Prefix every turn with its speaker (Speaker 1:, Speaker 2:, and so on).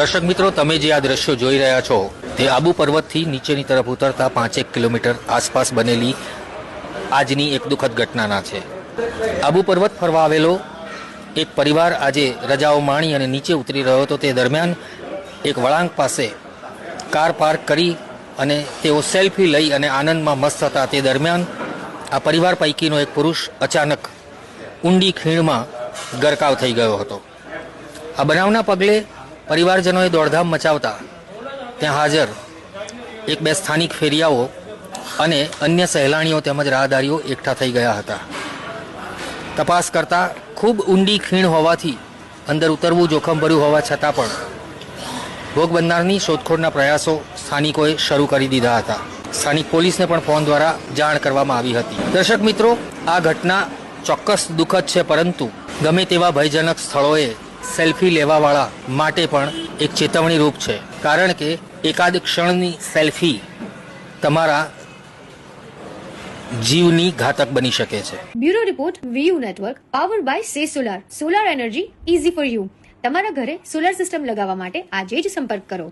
Speaker 1: દર્શક મિત્રો, તમે જે આ દ્રશ્યો જોઈ રહ્યા છો, તે આબુ પર્વતથી નીચેની તરફ ઉતરતા પાંચેક કિલોમીટર આસપાસ બનેલી આજની એક દુઃખદ ઘટનાના છે. આબુ પર્વત ફરવા આવેલો એક પરિવાર આજે રજાઓ માણી અને નીચે ઉતરી રહ્યો હતો. તે દરમિયાન એક વળાંક પાસે કાર પાર્ક કરી અને તેઓ સેલ્ફી લઈ અને આનંદમાં મસ્ત હતા. તે દરમિયાન આ પરિવાર પૈકીનો એક પુરુષ અચાનક ઊંડી ખીણમાં ગરકાવ થઈ ગયો હતો. આ બનાવના પગલે પરિવારજનોએ દોડધામ મચાવતા ત્યાં હાજર એક બે સ્થાનિક ફેરિયાઓ અને અન્ય સહેલાણીઓ તેમજ રાહદારીઓ એકઠા થઈ ગયા હતા. તપાસ કરતા ખૂબ ઊંડી ખીણ હોવાથી અંદર ઉતરવું જોખમભર્યું હોવા છતાં પણ ભોગ બનનારની શોધખોળના પ્રયાસો સ્થાનિકોએ શરૂ કરી દીધા હતા. સ્થાનિક પોલીસને પણ ફોન દ્વારા જાણ કરવામાં આવી હતી. દર્શક મિત્રો, આ ઘટના ચોક્કસ દુઃખદ છે પરંતુ ગમે તેવા ભયજનક સ્થળોએ સેલ્ફી લેવાવાળા માટે પણ એક ચેતવણી રૂપ છે. કારણ કે એકાદ ક્ષણની સેલ્ફી તમારા જીવની ઘાતક બની શકે છે.
Speaker 2: Bureau report VU network power by સે solar. Solar energy easy for you. તમારા ઘરે સોલાર સિસ્ટમ લગાવવા માટે આજે જ સંપર્ક કરો.